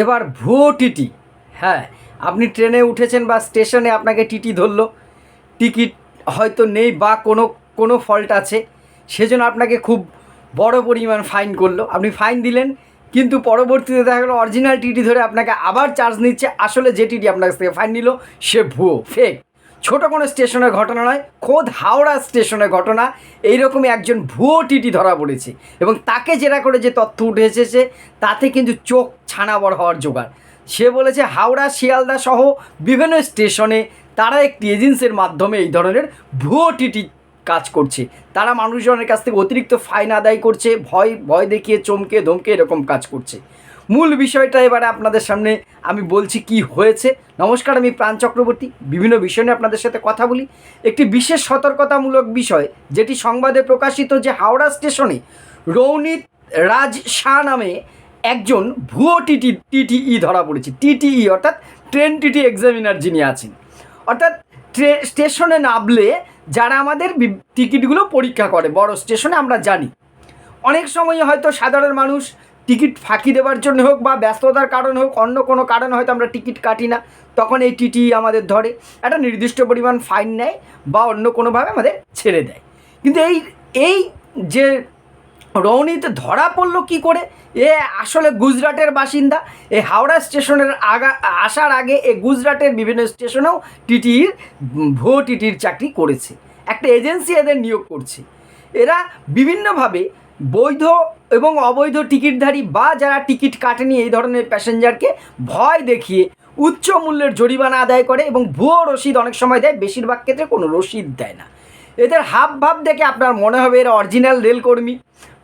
এবার ভুয়ো টিটি। হ্যাঁ আপনি ট্রেনে উঠেছেন বা স্টেশনে আপনাকে টিটি ধরলো, টিকিট হয়তো নেই বা কোনো কোনো ফল্ট আছে, সেজন্য আপনাকে খুব বড় পরিমাণ ফাইন করল। আপনি ফাইন দিলেন, কিন্তু পরবর্তীতে দেখা গেলো, অরিজিনাল টিটি ধরে আপনাকে আবার চার্জ নিচ্ছে। আসলে যে টিটি আপনার কাছ থেকে ফাইন নিল, সে ভুয়ো ফেক ছোট কোনো স্টেশনের ঘটনা নয়, খোদ হাওড়া স্টেশনের ঘটনা। এইরকমই একজন ভুয়ো টিটি ধরা পড়েছে এবং তাকে জেরা করে যে তথ্য উঠে এসেছে, তাতে কিন্তু চোখ ছানাবর হওয়ার জোগাড়। সে বলেছে, হাওড়া, শিয়ালদা সহ বিভিন্ন স্টেশনে তারা একটি এজেন্সির মাধ্যমে এই ধরনের ভুয়ো টিটি কাজ করছে। তারা মানুষজনের কাছ থেকে অতিরিক্ত ফাইন আদায় করছে, ভয় ভয় দেখিয়ে চমকে ধমকে এরকম কাজ করছে। মূল বিষয়টা এবারে আপনাদের সামনে আমি বলছি কি হয়েছে। নমস্কার, আমি প্রাণ চক্রবর্তী। বিভিন্ন বিষয় নিয়ে আপনাদের সাথে কথা বলি। একটি বিশেষ সতর্কতামূলক বিষয়, যেটি সংবাদে প্রকাশিত যে হাওড়া স্টেশনে রৌনিত রাজ শাহ নামে একজন ভুয়ো টিটি, টিটিই ধরা পড়েছে। টিটিই অর্থাৎ ট্রেন টিটি এক্সামিনার যিনি আছেন। অর্থাৎ স্টেশনে নামলে যারা আমাদের টিকিটগুলো পরীক্ষা করে, বড় স্টেশনে আমরা জানি। অনেক সময় হয়তো সাধারণ মানুষ টিকিট ফাঁকি দেওয়ার জন্য হোক বা ব্যস্ততার কারণে হোক, অন্য কোনো কারণে হয়তো আমরা টিকিট কাটি না, তখন এই টিটি আমাদের ধরে। একটা নির্দিষ্ট পরিমাণ ফাইন নেয় বা অন্য কোনোভাবে আমাদের ছেড়ে দেয়। কিন্তু এই এই যে রৌনিতে ধরা পড়ল কি করে? এ আসলে গুজরাটের বাসিন্দা। এই হাওড়া স্টেশনের আগা, আসার আগে এ গুজরাটের বিভিন্ন স্টেশনেও টিটির, ভুয়ো টিটির চাকরি করেছে। একটা এজেন্সি এদের নিয়োগ করছে। এরা বিভিন্নভাবে বৈধ এবং অবৈধ টিকিটধারী বা যারা টিকিট কাটেনি এই ধরনের প্যাসেঞ্জারকে ভয় দেখিয়ে উচ্চ মূল্যের জরিমানা আদায় করে এবং ভুয়ো রসিদ অনেক সময় দেয়, বেশিরভাগ ক্ষেত্রে কোনো রসিদ দেয় না। এদের হাব ভাব দেখে আপনার মনে হবে এরা অরিজিনাল রেলকর্মী।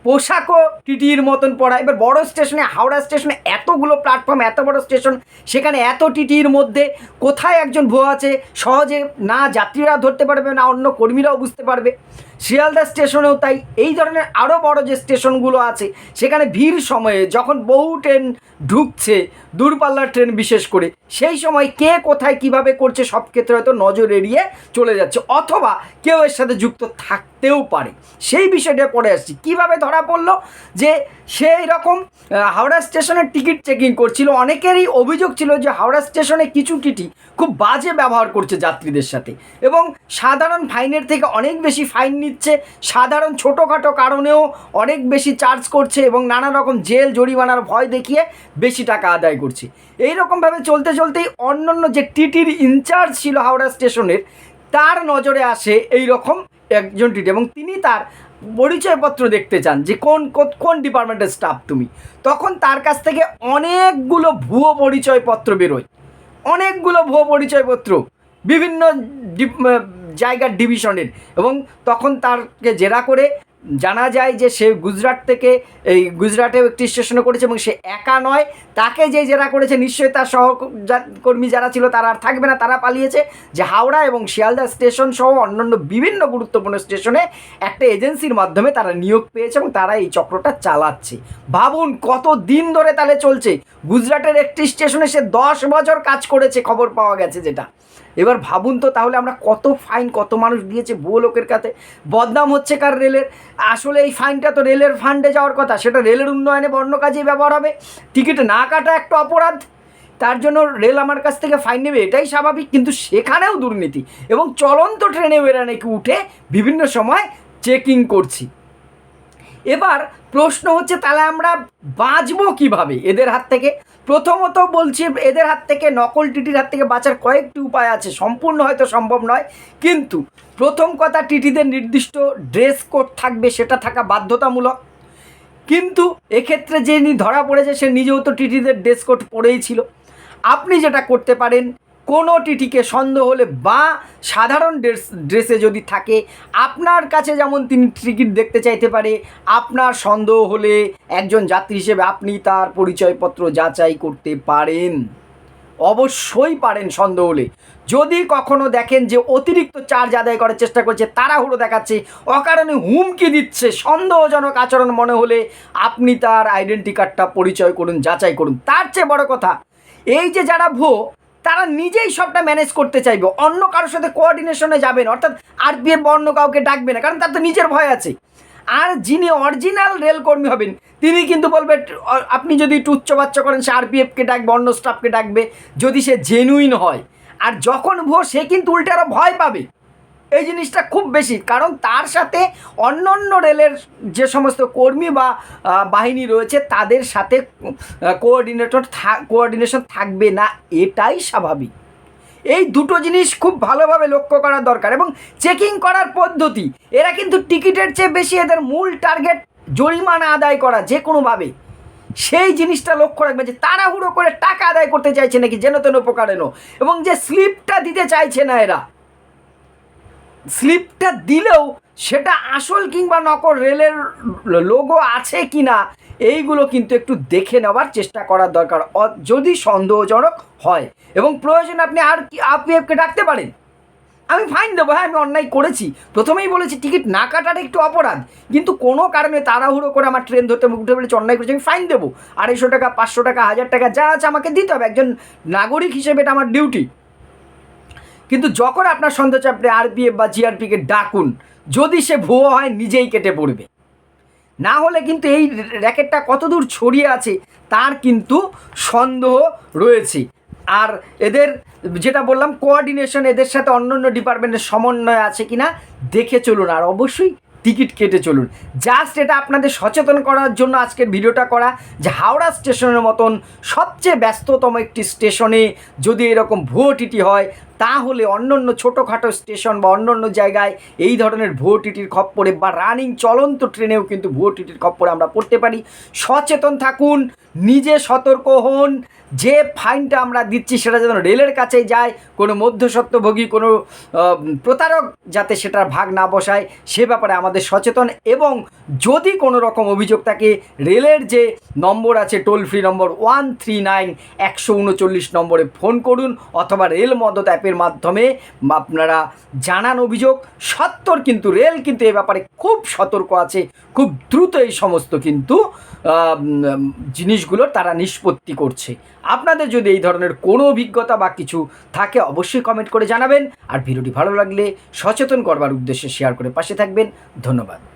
পোশাকও টিটির মতন পড়া এবার বড় স্টেশনে, হাওড়া স্টেশনে এতগুলো প্ল্যাটফর্ম, এত বড় স্টেশন, সেখানে এত টিটির মধ্যে কোথায় একজন ভুয়ো আছে, সহজে না যাত্রীরা ধরতে পারবে, না অন্য কর্মীরাও বুঝতে পারবে। শিয়ালদা স্টেশনেও তাই এই ধরনের আরও বড় যে স্টেশনগুলো আছে, সেখানে ভিড় সময়ে যখন বহু ট্রেন ঢুকছে, দূরপাল্লার ট্রেন বিশেষ করে, সেই সময় কে কোথায় কীভাবে করছে সব ক্ষেত্রে হয়তো নজর এড়িয়ে চলে যাচ্ছে, অথবা কেউ এর সাথে যুক্ত থাকতেও পারে। সেই বিষয়টা পরে আসছি। কীভাবে ধরা পড়ল যে সেই রকম হাওড়া স্টেশনের টিকিট চেকিং করছিল, অনেকেরই অভিযোগ ছিল যে হাওড়া স্টেশনে কিছু টিটি খুব বাজে ব্যবহার করছে যাত্রীদের সাথে এবং সাধারণ ফাইনের থেকে অনেক বেশি ফাইন নিচ্ছে। সাধারণ ছোটোখাটো কারণেও অনেক বেশি চার্জ করছে এবং নানা রকম জেল, জরিমানার ভয় দেখিয়ে বেশি টাকা আদায় করছে। এই রকমভাবে চলতে চলতেই অন্যান্য যে টিটির ইনচার্জ ছিল হাওড়া স্টেশনের, তার নজরে আসে এই রকম একজন টিটি এবং তিনি তার পরিচয়পত্র দেখতে চান যে কোন কোন- ডিপার্টমেন্টের স্টাফ তুমি। তখন তার কাছ থেকে অনেকগুলো ভুয়ো পরিচয়পত্র বেরোয়। অনেকগুলো ভুয়ো পরিচয়পত্র। বিভিন্ন জায়গার ডিভিশনের এবং তখন তারকে জেরা করে জানা যায় যে সে গুজরাট থেকে এই গুজরাটেও একটি স্টেশনে করেছে এবং সে একা নয়। তাকে যে জেরা করেছে নিশ্চয়ই তার সহকর্মী যারা ছিল তারা আর থাকবে না, তারা পালিয়েছে যে হাওড়া এবং শিয়ালদা স্টেশন সহ অন্যান্য বিভিন্ন গুরুত্বপূর্ণ স্টেশনে একটা এজেন্সির মাধ্যমে তারা নিয়োগ পেয়েছে এবং তারা এই চক্রটা চালাচ্ছে। ভাবুন কত দিন ধরে তাহলে চলছে। গুজরাটের একটি স্টেশনে সে দশ বছর কাজ করেছে, খবর পাওয়া গেছে যেটা। এবার ভাবুন তো তাহলে আমরা কত ফাইন কত মানুষ দিয়েছে ভুয়ো লোকের কাছে। বদনাম হচ্ছে কার রেলের? আসলে এই ফাইনটা তো রেলের ফান্ডে যাওয়ার কথা, সেটা রেলের উন্নয়নে বন্য কাজেই ব্যবহার হবে। টিকিট না কাটা একটা অপরাধ, তার জন্য রেল আমার কাছ থেকে ফাইন নেবে, এটাই স্বাভাবিক, কিন্তু সেখানেও দুর্নীতি। এবং চলন্ত ট্রেনেও এরা নাকি উঠে বিভিন্ন সময় চেকিং করছি। এবার প্রশ্ন হচ্ছে, তাহলে আমরা বাঁচবো কীভাবে এদের হাত থেকে? প্রথমত বলছি, এদের হাত থেকে, নকল টিটির হাত থেকে বাঁচার কয়েকটি উপায় আছে। সম্পূর্ণ হয়তো সম্ভব নয়, কিন্তু প্রথম কথা, টিটিদের নির্দিষ্ট ড্রেস কোড থাকবে, সেটা থাকা বাধ্যতামূলক। কিন্তু এক্ষেত্রে যে ধরা পড়েছে, সে নিজেও তো টিটিদের ড্রেস কোড পরেই ছিল। আপনি যেটা করতে পারেন কোনো টিটিকে সন্দেহ হলে বা সাধারণ ড্রেস, ড্রেসে যদি থাকে, আপনার কাছে যেমন তিনি টিকিট দেখতে চাইতে পারে, আপনার সন্দেহ হলে একজন যাত্রী হিসেবে আপনি তার পরিচয়পত্র যাচাই করতে পারেন। অবশ্যই পারেন সন্দেহ হলে। যদি কখনো দেখেন যে অতিরিক্ত চার্জ আদায় করার চেষ্টা করছে, তাড়াহুড়ো দেখাচ্ছে, অকারণে হুমকি দিচ্ছে, সন্দেহজনক আচরণ মনে হলে আপনি তার আইডেন্টি কার্ডটা পরিচয় করুন, যাচাই করুন। তার চেয়ে বড় কথা, এই যে যারা ভো তারা নিজেই সবটা ম্যানেজ করতে চাইবে। অন্য কারোর সাথে কোঅর্ডিনেশনে যাবেন অর্থাৎ আর আরপিএফ এফ অন্য কাউকে ডাকবে না, কারণ তার তো নিজের ভয় আছে। আর যিনি অরিজিনাল রেলকর্মী হবেন, তিনি কিন্তু বলবে, আপনি যদি একটু উচ্চবাচ্চ করেন, সে আর পি এফকে ডাকবে, অন্য স্টাফকে ডাকবে, যদি সে জেনুইন হয়। আর যখন ভোর সে কিন্তু উল্টে আরও ভয় পাবে। এই জিনিসটা খুব বেশি। কারণ তার সাথে অন্য অন্য রেলের যে সমস্ত কর্মী বা বাহিনী রয়েছে, তাদের সাথে কোঅর্ডিনেটর কোঅর্ডিনেশন থাকবে না। এটাই স্বাভাবিক। এই দুটো জিনিস খুব ভালোভাবে লক্ষ্য করা দরকার এবং চেকিং করার পদ্ধতি। এরা কিন্তু টিকিটের চেয়ে বেশি এদের মূল টার্গেট জরিমানা আদায় করা যে কোনোভাবে। সেই জিনিসটা লক্ষ্য রাখবে যে তাড়াহুড়ো করে টাকা আদায় করতে চাইছে নাকি যেন তেন উপকারেন এবং যে স্লিপটা দিতে চাইছে না এরা। স্লিপটা দিলেও সেটা আসল কিংবা নকল রেলের লোগো আছে কি না এইগুলো কিন্তু একটু দেখে নেওয়ার চেষ্টা করার দরকার। যদি সন্দেহজনক হয় এবং প্রয়োজনে আপনি আর কি আপিএফকে ডাকতে পারেন। আমি ফাইন দেবো হ্যাঁ আমি অন্যায় করেছি। প্রথমেই বলেছি, টিকিট না কাটাটা একটু অপরাধ। কিন্তু কোনো কারণে তাড়াহুড়ো করে আমার ট্রেন ধরতে উঠে বলেছি, অন্যায় করেছি, আমি ফাইন দেবো। আড়াইশো টাকা, পাঁচশো টাকা, হাজার টাকা যা আছে আমাকে দিতে হবে। একজন নাগরিক হিসেবে এটা আমার ডিউটি কিন্তু যখন আপনার সন্দেহ আপনি আরপিএফ বা জিআরপিকে ডাকুন, যদি সে ভুয়ো হয়, নিজেই কেটে পড়বে। না হলে কিন্তু এই র্যাকেটটা কতদূর ছড়িয়ে আছে, তার কিন্তু সন্দেহ রয়েছে। আর এদের, যেটা বললাম কোঅর্ডিনেশন এদের সাথে অন্য অন্য ডিপার্টমেন্টের সমন্বয় আছে কি না দেখে চলুন। আর অবশ্যই টিকিট কেটে চলুন। জাস্ট এটা আপনাদের সচেতন করার জন্য আজকের ভিডিওটা করা যে হাওড়া স্টেশনের মতন সবচেয়ে ব্যস্ততম একটি স্টেশনে যদি এরকম ভুয়ো টিটি হয়, তাহলে অন্য অন্য ছোটোখাটো স্টেশন বা অন্য অন্য জায়গায় এই ধরনের ভুয়ো টিটির খপ্পরে বা রানিং চলন্ত ট্রেনেও কিন্তু ভুয়ো টিটির খপ্পরে আমরা পড়তে পারি। সচেতন থাকুন, নিজে সতর্ক হন যে ফাইনটা আমরা দিচ্ছি সেটা যেন রেলের কাছে যায়, কোনো মধ্যস্বত্বভোগী, কোনো প্রতারক যাতে সেটার ভাগ না বসায়, সে ব্যাপারে আমাদের সচেতন এবং যদি কোনো রকম অভিযোগ থাকে, রেলের যে নম্বর আছে টোল ফ্রি নম্বর ওয়ান থ্রি নাইন একশো উনচল্লিশ নম্বরে ফোন করুন অথবা রেল মদত অ্যাপের মাধ্যমে আপনারা জানান অভিযোগ। সত্তর কিন্তু রেল কিন্তু এ ব্যাপারে খুব সতর্ক আছে, খুব দ্রুত এই সমস্ত কিন্তু জিনিসগুলো তারা নিষ্পত্তি করছে। আপনাদের যদি এই ধরনের কোনো অভিজ্ঞতা বা কিছু থাকে, অবশ্যই কমেন্ট করে জানাবেন। আর ভিডিওটি ভালো লাগলে সচেতন করবার উদ্দেশ্যে শেয়ার করে পাশে থাকবেন। ধন্যবাদ।